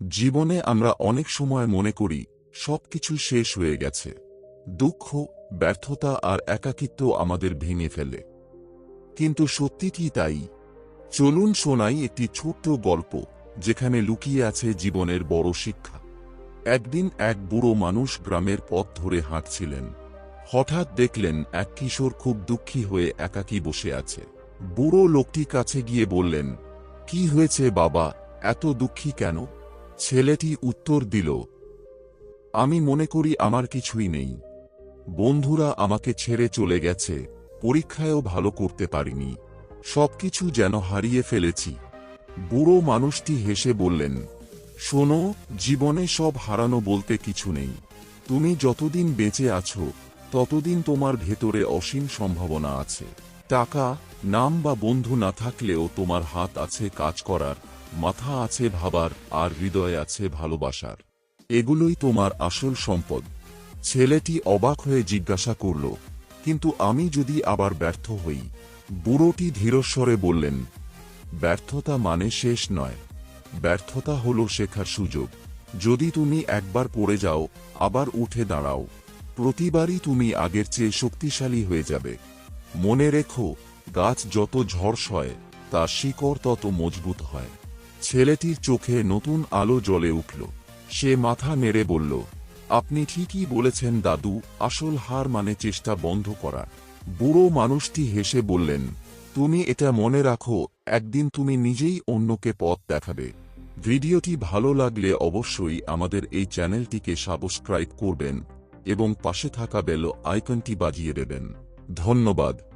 জীবনে আমরা অনেক সময় মনে করি, সবকিছু শেষ হয়ে গেছে। দুঃখ, ব্যর্থতা আর একাকিত্ব আমাদের ভেঙে ফেলে। কিন্তু সত্যি কি তাই? চলুন শোনাই একটি ছোট্ট গল্প, যেখানে লুকিয়ে আছে জীবনের বড় শিক্ষা। একদিন এক বুড়ো মানুষ গ্রামের পথ ধরে হাঁটছিলেন। হঠাৎ দেখলেন এক কিশোর খুব দুঃখী হয়ে একাকী বসে আছে। বুড়ো লোকটি কাছে গিয়ে বললেন, কি হয়েছে বাবা? এত দুঃখী কেন? ছেলেটি উত্তর দিল, আমি মনে করি আমার কিছুই নেই। বন্ধুরা আমাকে ছেড়ে চলে গেছে, পরীক্ষায়ও ভালো করতে পারিনি। সবকিছু যেন হারিয়ে ফেলেছি। বুড়ো মানুষটি হেসে বললেন, শোনো, জীবনে সব হারানো বলতে কিছু নেই। তুমি যতদিন বেঁচে আছো, ততদিন তোমার ভেতরে অসীম সম্ভাবনা আছে। টাকা, নাম বা বন্ধু না থাকলেও তোমার হাত আছে কাজ করার। মাথা আছে ভাবার আর হৃদয় আছে ভালোবাসার। এগুলোই তোমার আসল সম্পদ। ছেলেটি অবাক হয়ে জিজ্ঞাসা করল, কিন্তু আমি যদি আবার ব্যর্থ হই? বুড়োটি ধীরস্বরে বললেন, ব্যর্থতা মানে শেষ নয়। ব্যর্থতা হল শেখার সুযোগ। যদি তুমি একবার পড়ে যাও, আবার উঠে দাঁড়াও। প্রতিবারই তুমি আগের চেয়ে শক্তিশালী হয়ে যাবে। মনে রেখো, গাছ যত ঝড় সয়, তার শিকড় তত মজবুত হয়। ছেলেটির চোখে নতুন আলো জ্বলে উঠল। সে মাথা নেড়ে বলল, আপনি ঠিকই বলেছেন দাদু, আসল হার মানে চেষ্টা বন্ধ করা। বুড়ো মানুষটি হেসে বললেন, তুমি এটা মনে রাখো, একদিন তুমি নিজেই অন্যকে পথ দেখাবে। ভিডিওটি ভালো লাগলে অবশ্যই আমাদের এই চ্যানেলটিকে সাবস্ক্রাইব করবেন এবং পাশে থাকা বেল আইকনটি বাজিয়ে দেবেন। ধন্যবাদ।